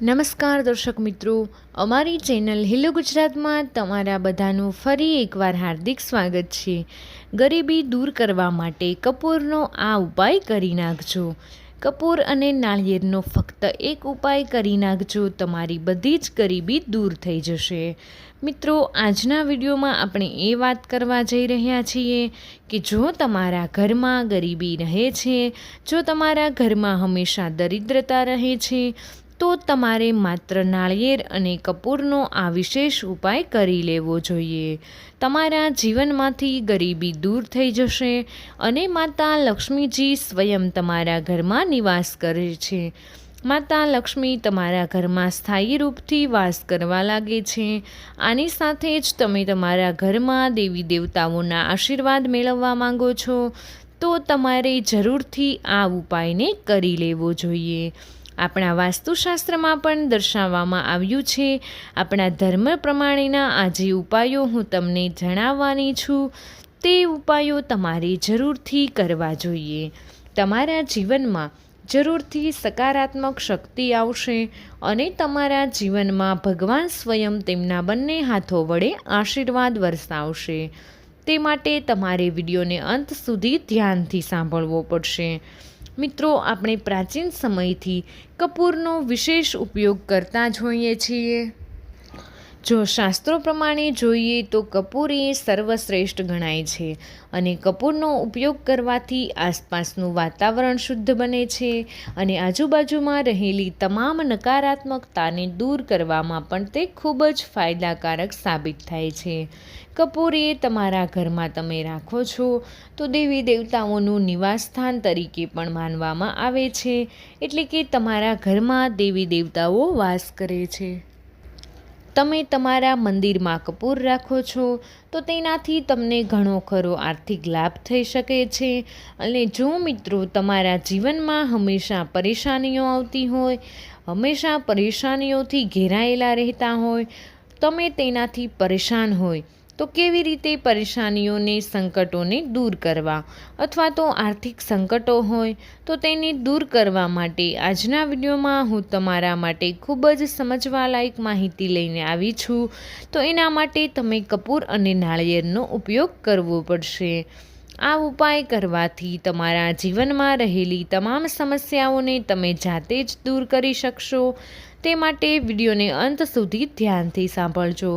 નમસ્કાર દર્શક મિત્રો. અમારી ચેનલ હિલો ગુજરાતમાં તમારા બધાનું ફરી એકવાર હાર્દિક સ્વાગત છે. ગરીબી દૂર કરવા માટે કપૂરનો આ ઉપાય કરી નાખજો. કપૂર અને નાળિયેરનો ફક્ત એક ઉપાય કરી નાખજો, તમારી બધી જ ગરીબી દૂર થઈ જશે. મિત્રો, આજના વિડીયોમાં આપણે એ વાત કરવા જઈ રહ્યા છીએ કે જો તમારા ઘરમાં ગરીબી રહે છે, જો તમારા ઘરમાં હંમેશા દરિદ્રતા રહે છે તો તમારે માત્ર નાળિયેર અને કપૂરનો આ વિશેષ ઉપાય કરી લેવો જોઈએ. તમારા જીવનમાંથી ગરીબી દૂર થઈ જશે અને માતા લક્ષ્મીજી સ્વયં તમારા ઘરમાં નિવાસ કરે છે. માતા લક્ષ્મી તમારા ઘરમાં સ્થાયી રૂપથી વાસ કરવા લાગે છે. આની સાથે જ તમે તમારા ઘરમાં દેવી દેવતાઓના આશીર્વાદ મેળવવા માંગો છો. તો તમારે જરૂરથી આ ઉપાયને કરી લેવો જોઈએ. આપણા વાસ્તુશાસ્ત્રમાં પણ દર્શાવવામાં આવ્યું છે. આપણા ધર્મ પ્રમાણેના આ જે ઉપાયો હું તમને જણાવવાની છું. તે ઉપાયો તમારે જરૂરથી કરવા જોઈએ. તમારા જીવનમાં જરૂરથી સકારાત્મક શક્તિ આવશે અને તમારા જીવનમાં ભગવાન સ્વયં તેમના બંને હાથો વડે આશીર્વાદ વરસાવશે. તે માટે તમારે વિડીયોને અંત સુધી ધ્યાનથી સાંભળવો પડશે. મિત્રો આપણે પ્રાચીન સમયથી કપૂરનો વિશેષ ઉપયોગ કરતા જ હોઈએ છીએ. જો શાસ્ત્રો પ્રમાણે જોઈએ તો કપૂર એ સર્વશ્રેષ્ઠ ગણાય છે અને કપૂરનો ઉપયોગ કરવાથી આસપાસનું વાતાવરણ શુદ્ધ બને છે અને આજુબાજુમાં રહેલી તમામ નકારાત્મકતાને દૂર કરવામાં પણ તે ખૂબ જ ફાયદાકારક સાબિત થાય છે. કપૂર એ તમારા ઘરમાં તમે રાખો છો તો દેવી દેવતાઓનું નિવાસસ્થાન તરીકે પણ માનવામાં આવે છે એટલે કે તમારા ઘરમાં દેવી દેવતાઓ વાસ કરે છે. તમે તમારા મંદિરમાં કપૂર રાખો છો, તો તેનાથી તમને ઘણો ખરો આર્થિક લાભ થઈ શકે છે. અને જો મિત્રો તમારા જીવનમાં હંમેશા પરેશાનીઓ આવતી હોય, હંમેશા પરેશાનીઓથી ઘેરાયેલા રહેતા હોય, તમે તેનાથી પરેશાન હોય તો કેવી રીતે પરેશાનીઓને સંકટોને દૂર કરવા? અથવા તો આર્થિક સંકટો હોય, તો તેને દૂર કરવા માટે આજના વિડીયોમાં હું તમારા માટે ખૂબ જ સમજવાલાયક માહિતી લઈને આવી છું. તો એના માટે તમે કપૂર અને નાળિયેરનો ઉપયોગ કરવો પડશે. આ ઉપાય કરવાથી તમારા જીવનમાં રહેલી તમામ સમસ્યાઓને તમે જાતે જ દૂર કરી શકશો. તે માટે વિડીયોને અંત સુધી ધ્યાનથી સાંભળજો.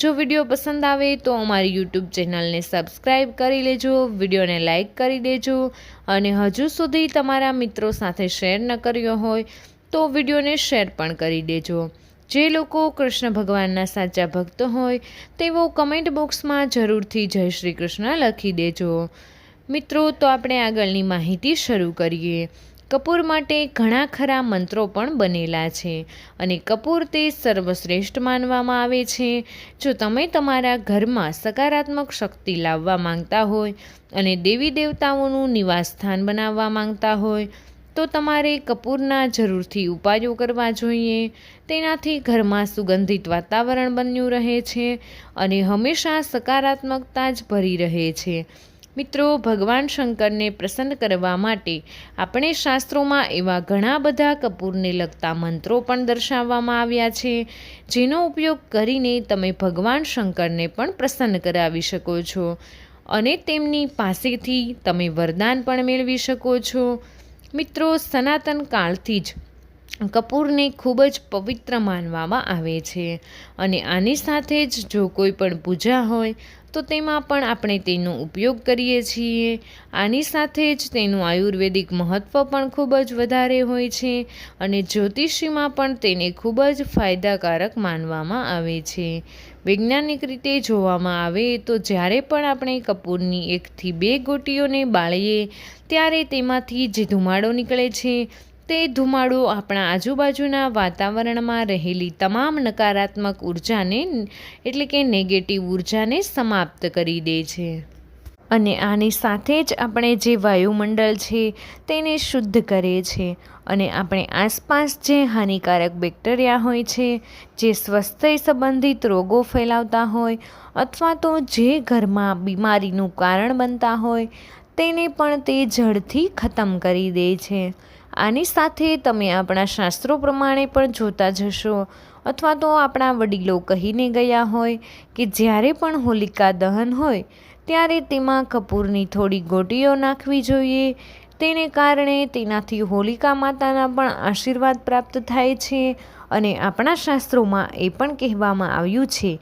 જો વીડિયો પસંદ આવે તો અમારી યુટ્યુબ ચેનલને સબસ્ક્રાઈબ કરી લેજો, વિડીયોને લાઇક કરી દેજો અને હજુ સુધી તમારા મિત્રો સાથે શેર ન કર્યો હોય તો વિડીયોને શેર પણ કરી દેજો. જે લોકો કૃષ્ણ ભગવાનના સાચા ભક્ત હોય તેઓ કમેન્ટ બોક્સમાં જરૂરથી જય શ્રી કૃષ્ણ લખી દેજો. મિત્રો, તો આપણે આગળની માહિતી શરૂ કરીએ. કપૂર માટે ઘણા ખરા મંત્રો પણ બનેલા છે અને કપૂર તે સર્વશ્રેષ્ઠ માનવામાં આવે છે. જો તમે તમારા ઘરમાં સકારાત્મક શક્તિ લાવવા માંગતા હોય અને દેવી દેવતાઓનું નિવાસસ્થાન બનાવવા માંગતા હોય, તો તમારે કપૂરના જરૂરથી ઉપાયો કરવા જોઈએ. તેનાથી ઘરમાં સુગંધિત વાતાવરણ બન્યું રહે છે અને હંમેશા સકારાત્મકતા જ ભરી રહે છે. મિત્રો, ભગવાન શંકરને પ્રસન્ન કરવા માટે આપણે શાસ્ત્રોમાં એવા ઘણા બધા કપૂરને લગતા મંત્રો પણ દર્શાવવામાં આવ્યા છે, જેનો ઉપયોગ કરીને તમે ભગવાન શંકરને પણ પ્રસન્ન કરાવી શકો છો અને તેમની પાસેથી તમે વરદાન પણ મેળવી શકો છો. મિત્રો, સનાતન કાળથી જ કપૂરને ખૂબ જ પવિત્ર માનવામાં આવે છે અને આની સાથે જ જો કોઈ પણ પૂજા હોય તો તેમાં પણ આપણે તેનો ઉપયોગ કરીએ છીએ. આની સાથે જ તેનું આયુર્વેદિક મહત્ત્વ પણ ખૂબ જ વધારે હોય છે અને જ્યોતિષીમાં પણ તેને ખૂબ જ ફાયદાકારક માનવામાં આવે છે. વૈજ્ઞાનિક રીતે જોવામાં આવે તો જ્યારે પણ આપણે કપૂરની એકથી બે ગોટીઓને બાળીએ, ત્યારે તેમાંથી જે ધુમાડો નીકળે છે તે ધુમાડો આપણા આજુબાજુના વાતાવરણમાં રહેલી તમામ નકારાત્મક ઉર્જાને, એટલે કે નેગેટિવ ઉર્જાને સમાપ્ત કરી દે છે. અને આની સાથે જ આપણે જે વાયુમંડળ છે, તેને શુદ્ધ કરે છે. અને આપણે આસપાસ જે હાનિકારક બેક્ટેરિયા હોય છે, જે સ્વાસ્થ્ય સંબંધિત રોગો ફેલાવતા હોય, અથવા તો જે ઘરમાં બીમારીનું કારણ બનતા હોય, તેને પણ તે જડથી ખતમ કરી દે છે. આની સાથે તમે આપણા શાસ્ત્રો પ્રમાણે પણ જોતા જશો. અથવા તો આપણા વડીલો કહીને ગયા હોય કે જ્યારે પણ હોલિકા દહન હોય, ત્યારે તેમાં કપૂરની થોડી ગોટીઓ નાખવી જોઈએ. તેને કારણે તેનાથી હોલિકા માતાના પણ આશીર્વાદ પ્રાપ્ત થાય છે અને આપણા શાસ્ત્રોમાં એ પણ કહેવામાં આવ્યું છે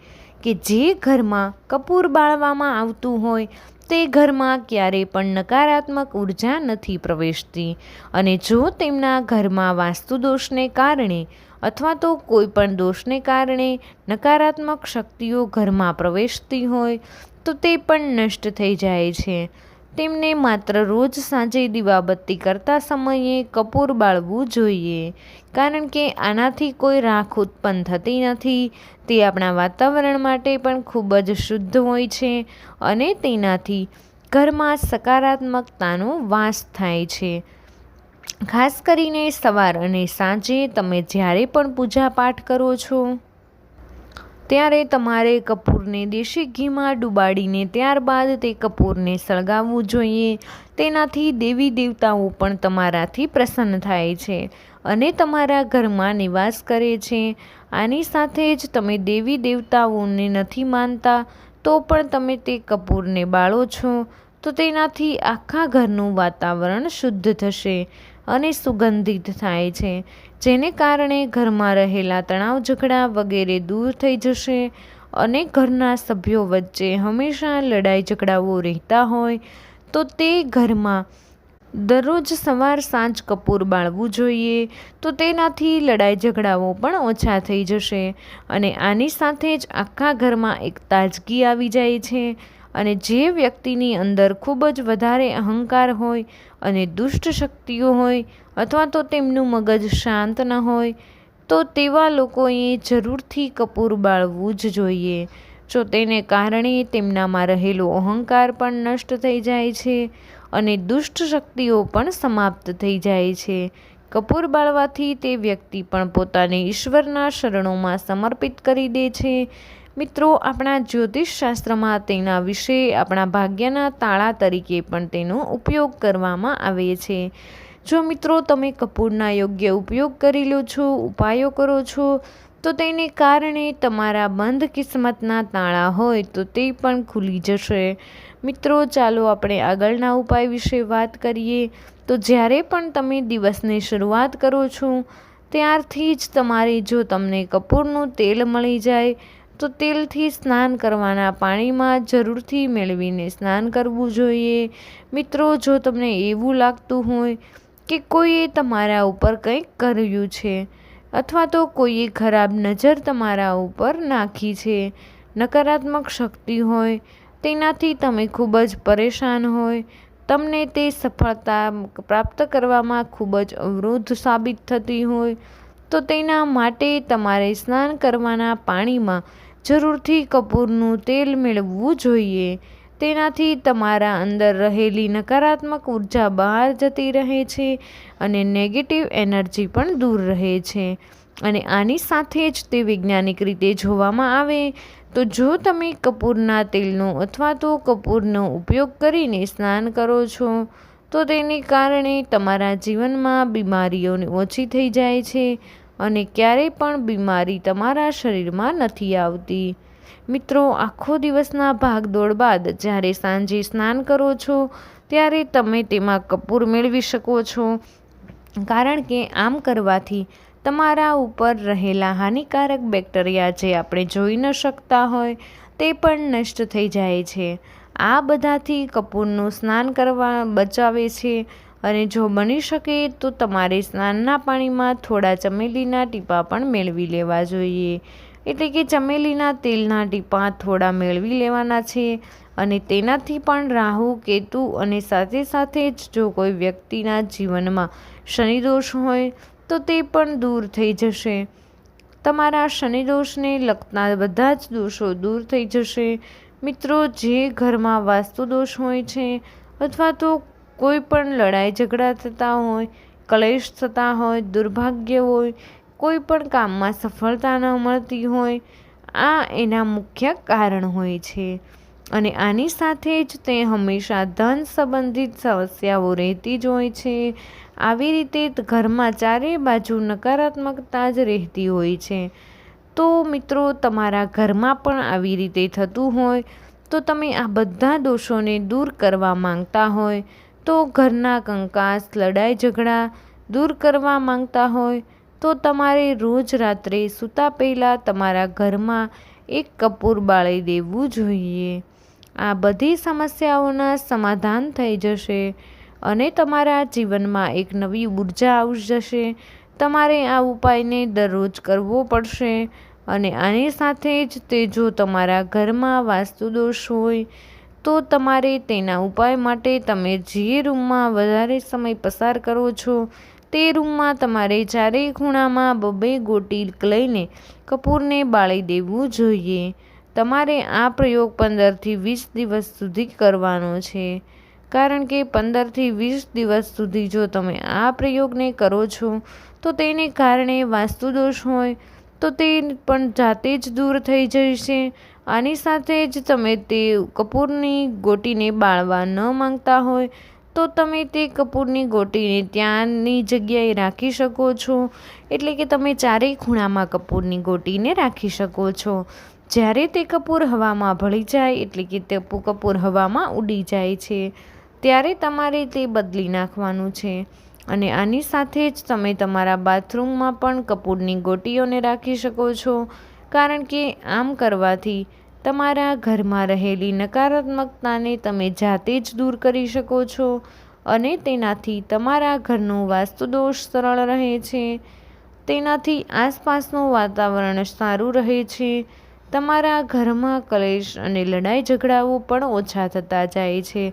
કે જે ઘરમાં કપૂર બાળવામાં આવતું હોય તે ઘરમાં ક્યારેય પણ નકારાત્મક ઊર્જા નથી પ્રવેશતી અને જો તેમના ઘરમાં વાસ્તુદોષને કારણે અથવા તો કોઈ પણ દોષને કારણે નકારાત્મક શક્તિઓ ઘરમાં પ્રવેશતી હોય, તો તે પણ નષ્ટ થઈ જાય છે. તેમને માત્ર રોજ સાંજે દીવાબત્તી કરતા સમયે કપૂર બાળવું જોઈએ. કારણ કે આનાથી કોઈ રાખ ઉત્પન્ન થતી નથી. તે આપણા વાતાવરણ માટે પણ ખૂબ જ શુદ્ધ હોય છે અને તેનાથી ઘરમાં સકારાત્મકતાનો વાસ થાય છે. ખાસ કરીને સવાર અને સાંજે તમે જ્યારે પણ પૂજા પાઠ કરો છો ત્યારે તમારે કપૂરને દેશી ઘીમાં ડુબાડીને ત્યારબાદ તે કપૂરને સળગાવવું જોઈએ. તેનાથી દેવી દેવતાઓ પણ તમારાથી પ્રસન્ન થાય છે અને તમારા ઘરમાં નિવાસ કરે છે. આની સાથે જ તમે દેવી દેવતાઓને નથી માનતા, તો પણ તમે તે કપૂરને બાળો છો. તો તેનાથી આખા ઘરનું વાતાવરણ શુદ્ધ થશે અને સુગંધિત થાય છે. જેને કારણે ઘરમાં રહેલા તણાવ ઝઘડા વગેરે દૂર થઈ જશે અને ઘરના સભ્યો વચ્ચે હંમેશા લડાઈ ઝઘડાઓ રહેતા હોય, તો તે ઘરમાં દરરોજ સવાર સાંજ કપૂર બાળવું જોઈએ, તો તેનાથી લડાઈ ઝઘડાઓ પણ ઓછા થઈ જશે અને આની સાથે જ આખા ઘરમાં એક તાજગી આવી જાય છે. અને જે વ્યક્તિની અંદર ખૂબ જ વધારે અહંકાર હોય અને દુષ્ટ શક્તિઓ હોય અથવા તો તેમનું મગજ શાંત ન હોય, તો તેવા લોકોએ જરૂરથી કપૂર બાળવું જ જોઈએ. જો તેને કારણે તેમનામાં રહેલો અહંકાર પણ નષ્ટ થઈ જાય છે અને દુષ્ટ શક્તિઓ પણ સમાપ્ત થઈ જાય છે. કપૂર બાળવાથી તે વ્યક્તિ પણ પોતાને ઈશ્વરના શરણોમાં સમર્પિત કરી દે છે મિત્રો, આપણા જ્યોતિષશાસ્ત્રમાં તેના વિશે, આપણા ભાગ્યના તાળા તરીકે પણ તેનો ઉપયોગ કરવામાં આવે છે. જો મિત્રો, તમે કપૂરના યોગ્ય ઉપયોગ કરી લો છો, ઉપાયો કરો છો, તો તેને કારણે તમારા બંધ કિસ્મતના તાળા હોય તો તે પણ ખુલી જશે. મિત્રો, ચાલો આપણે આગળના ઉપાય વિશે વાત કરીએ. તો જ્યારે પણ તમે દિવસની શરૂઆત કરો છો, ત્યારથી જ તમારે જો તમને કપૂરનું તેલ મળી જાય તો તેલથી સ્નાન કરવાના પાણીમાં જરૂરથી મેળવીને સ્નાન કરવું જોઈએ. મિત્રો, જો તમને એવું લાગતું હોય કે કોઈએ તમારા ઉપર કંઈક કર્યું છે અથવા તો કોઈએ ખરાબ નજર તમારા ઉપર નાખી છે, નકારાત્મક શક્તિ હોય, તેનાથી તમે ખૂબ જ પરેશાન હોય, તમને તે સફળતા પ્રાપ્ત કરવામાં ખૂબ જ અવરોધ સાબિત થતી હોય, તો તેના માટે તમારે સ્નાન કરવાના પાણીમાં જરૂરથી કપૂરનું તેલ મેળવવું જોઈએ. તેનાથી તમારા અંદર રહેલી નકારાત્મક ઊર્જા બહાર જતી રહે છે અને નેગેટિવ એનર્જી પણ દૂર રહે છે. અને આની સાથે જ તે વૈજ્ઞાનિક રીતે જોવામાં આવે તો જો તમે કપૂરના તેલનો અથવા તો કપૂરનો ઉપયોગ કરીને સ્નાન કરો છો, તો તેને કારણે તમારા જીવનમાં બીમારીઓને ઓછી થઈ જાય છે અને ક્યારેય પણ બીમારી તમારા શરીરમાં નથી આવતી. મિત્રો, આખો દિવસના ભાગદોડ બાદ જ્યારે સાંજે સ્નાન કરો છો, ત્યારે તમે તેમાં કપૂર મેળવી શકો છો. કારણ કે આમ કરવાથી તમારા ઉપર રહેલા હાનિકારક બેક્ટેરિયા જે આપણે જોઈ ન શકતા હોય, તે પણ નષ્ટ થઈ જાય છે. આ બધાથી કપૂરનું સ્નાન કરવા બચાવે છે અને જો બની શકે તો તમારે સ્નાનના પાણીમાં થોડા ચમેલીના ટીપાં પણ મેળવી લેવા જોઈએ. એટલે કે ચમેલીના તેલના ટીપાં થોડા મેળવી લેવાના છે અને તેનાથી પણ રાહુ, કેતુ અને સાથે સાથે જ જો કોઈ વ્યક્તિના જીવનમાં શનિદોષ હોય તો તે પણ દૂર થઈ જશે. તમારા શનિદોષને લગતા બધા જ દોષો દૂર થઈ જશે. મિત્રો, જે ઘરમાં વાસ્તુદોષ હોય છે અથવા તો કોઈ પણ લડાઈ ઝઘડા થતા હોય, ક્લેશ થતા હોય, દુર્ભાગ્ય હોય, કોઈ પણ કામમાં સફળતા ન મળતી હોય, આ એના મુખ્ય કારણ હોય છે. અને આની સાથે જ તે હંમેશા ધન સંબંધિત સમસ્યાઓ રહેતી જ હોય છે. આવી રીતે ઘરમાં ચારે બાજુ નકારાત્મકતા જ રહેતી હોય છે. તો મિત્રો, તમારા ઘરમાં પણ આવી રીતે થતું હોય, તો તમે આ બધા દોષોને દૂર કરવા માંગતા હોય તો ઘરના કંકાસ, લડાઈ ઝઘડા દૂર કરવા માંગતા હોય તો તમારે રોજ રાત્રે સૂતા પહેલાં તમારા ઘરમાં એક કપૂર બાળી દેવું જોઈએ. આ બધી સમસ્યાઓના સમાધાન થઈ જશે અને તમારા જીવનમાં એક નવી ઊર્જા આવી જશે. તમારે આ ઉપાયને દરરોજ કરવો પડશે અને આની સાથે જ તે જો તમારા ઘરમાં વાસ્તુદોષ હોય તો તમારે તેના ઉપાય માટે તમે જે રૂમમાં વધારે સમય પસાર કરો છો, તે રૂમમાં તમારે ચારેય ખૂણામાં બબે ગોટી લઈને કપૂરને બાળી દેવું જોઈએ. તમારે આ પ્રયોગ પંદરથી વીસ દિવસ સુધી કરવાનો છે. કારણ કે પંદરથી વીસ દિવસ સુધી જો તમે આ પ્રયોગને કરો છો, તો તેને કારણે વાસ્તુદોષ હોય, તો તે પણ જાતે જ દૂર થઈ જશે આની સાથે જ તમે તે કપૂરની ગોટીને બાળવા ન માંગતા હોય, તો તમે તે કપૂરની ગોટીને ત્યાંની જગ્યાએ રાખી શકો છો. એટલે કે તમે ચારેય ખૂણામાં કપૂરની ગોટીને રાખી શકો છો. જ્યારે તે કપૂર હવામાં ભળી જાય, એટલે કે તે કપૂર હવામાં ઉડી જાય છે, ત્યારે તમારે તે બદલી નાખવાનું છે. અને આની સાથે જ તમે તમારા બાથરૂમમાં પણ કપૂરની ગોટીઓને રાખી શકો છો, કારણ કે આમ કરવાથી તમારા ઘરમાં રહેલી નકારાત્મકતાને તમે જાતે જ દૂર કરી શકો છો અને તેનાથી તમારા ઘરનો વાસ્તુદોષ સરળ રહે છે. તેનાથી આસપાસનું વાતાવરણ સારું રહે છે. તમારા ઘરમાં કલેશ અને લડાઈ ઝઘડાઓ પણ ઓછા થતા જાય છે.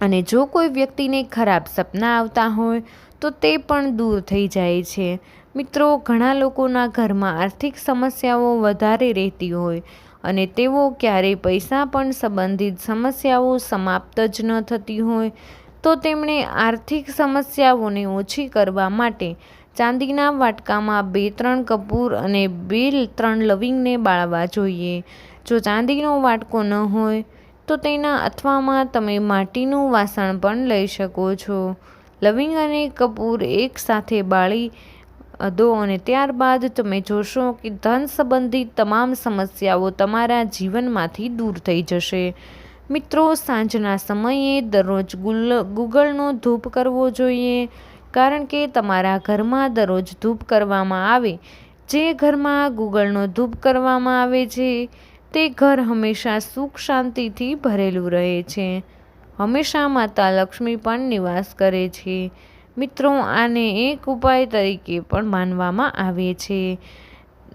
અને જો કોઈ વ્યક્તિને ખરાબ સપના આવતા હોય, તો તે પણ દૂર થઈ જાય છે. મિત્રો, ઘણા લોકોના ઘરમાં આર્થિક સમસ્યાઓ વધારે રહેતી હોય અને તેઓ ક્યારેય પૈસા પણ સંબંધિત સમસ્યાઓ સમાપ્ત જ ન થતી હોય, તો તેમણે આર્થિક સમસ્યાઓને ઓછી કરવા માટે ચાંદીના વાટકામાં બે ત્રણ કપૂર અને બે ત્રણ લવિંગને બાળવા જોઈએ. જો ચાંદીનો વાટકો ન હોય, તો તેના અથવામાં તમે માટીનું વાસણ પણ લઈ શકો છો. લવિંગ અને કપૂર એકસાથે બાળી દો અને ત્યારબાદ તમે જોશો કે ધન સંબંધિત તમામ સમસ્યાઓ તમારા જીવનમાંથી દૂર થઈ જશે. મિત્રો, સાંજના સમયે દરરોજ ગૂગલનો ધૂપ કરવો જોઈએ, કારણ કે તમારા ઘરમાં દરરોજ ધૂપ કરવામાં આવે. જે ઘરમાં ગુગળનો ધૂપ કરવામાં આવે છે, તે ઘર હંમેશા સુખ શાંતિથી ભરેલું રહે છે. હંમેશા માતા લક્ષ્મી પણ નિવાસ કરે છે. મિત્રો, આને એક ઉપાય તરીકે પણ માનવામાં આવે છે.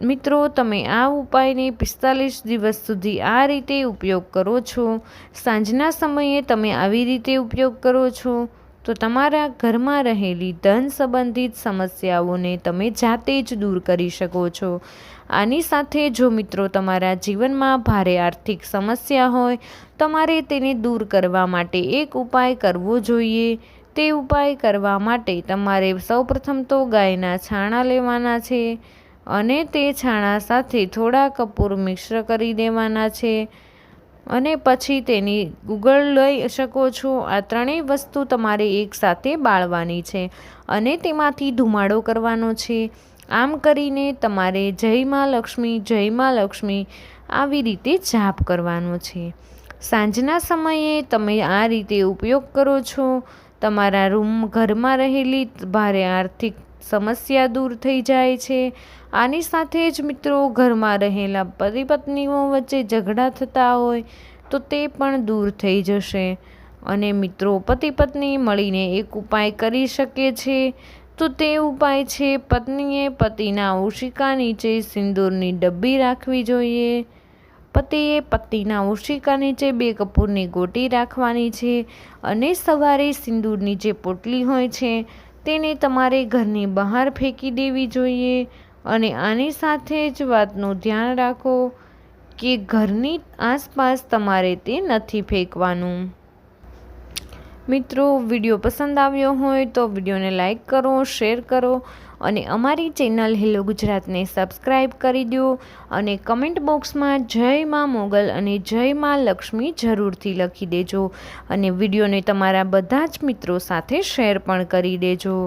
મિત્રો, તમે આ ઉપાયને પિસ્તાલીસ દિવસ સુધી આ રીતે ઉપયોગ કરો છો? સાંજના સમયે તમે આવી રીતે ઉપયોગ કરો છો? તો તમારા ઘરમાં રહેલી ધન સંબંધિત સમસ્યાઓને તમે જાતે જ દૂર કરી શકો છો. આની સાથે જો મિત્રો તમારા જીવનમાં ભારે આર્થિક સમસ્યા હોય, તમારે તેને દૂર કરવા માટે એક ઉપાય કરવો જોઈએ. તે ઉપાય કરવા માટે તમારે સૌપ્રથમ તો ગાયના છાણા લેવાના છે અને તે છાણા સાથે થોડા કપૂર મિશ્ર કરી દેવાના છે. અને પછી તેની ગૂગળ લઈ શકો છો. આ ત્રણેય વસ્તુ તમારે એકસાથે બાળવાની છે અને તેમાંથી ધુમાડો કરવાનો છે. આમ કરીને તમારે જય માં લક્ષ્મી, જય માં લક્ષ્મી આવી રીતે જાપ કરવાનો છે. સાંજના સમયે તમે આ રીતે ઉપયોગ કરો છો. તમારા રૂમ ઘરમાં રહેલી ભારે આર્થિક સમસ્યા દૂર થઈ જાય છે. આની સાથે જ મિત્રો ઘરમાં રહેલા પતિ પત્નીઓ વચ્ચે ઝઘડા થતા હોય તો તે પણ દૂર થઈ જશે. અને મિત્રો પતિ પત્ની મળીને એક ઉપાય કરી શકે છે. તો તે ઉપાય છે, પત્નીએ પતિના ઓશિકા નીચે સિંદૂરની ડબ્બી રાખવી જોઈએ. પતિએ પતિના ઓશિકા નીચે બે કપૂરની ગોટી રાખવાની છે અને સવારે સિંદૂરની જે પોટલી હોય છે. તેને તમારે ઘરની બહાર ફેંકી દેવી જોઈએ અને આની સાથે જ વાતનું ધ્યાન રાખો કે ઘરની આસપાસ તમારે તે નથી ફેંકવાનું. મિત્રો, વીડિયો પસંદ આવ્યો હોય તો વિડીયોને લાઈક કરો, શેર કરો અને અમારી ચેનલ હેલો ગુજરાતને સબસ્ક્રાઈબ કરી દો અને કમેન્ટ બોક્સમાં જય માં મોગલ અને જય માં લક્ષ્મી જરૂરથી લખી દેજો અને વિડીયોને તમારા બધા જ મિત્રો સાથે શેર પણ કરી દેજો.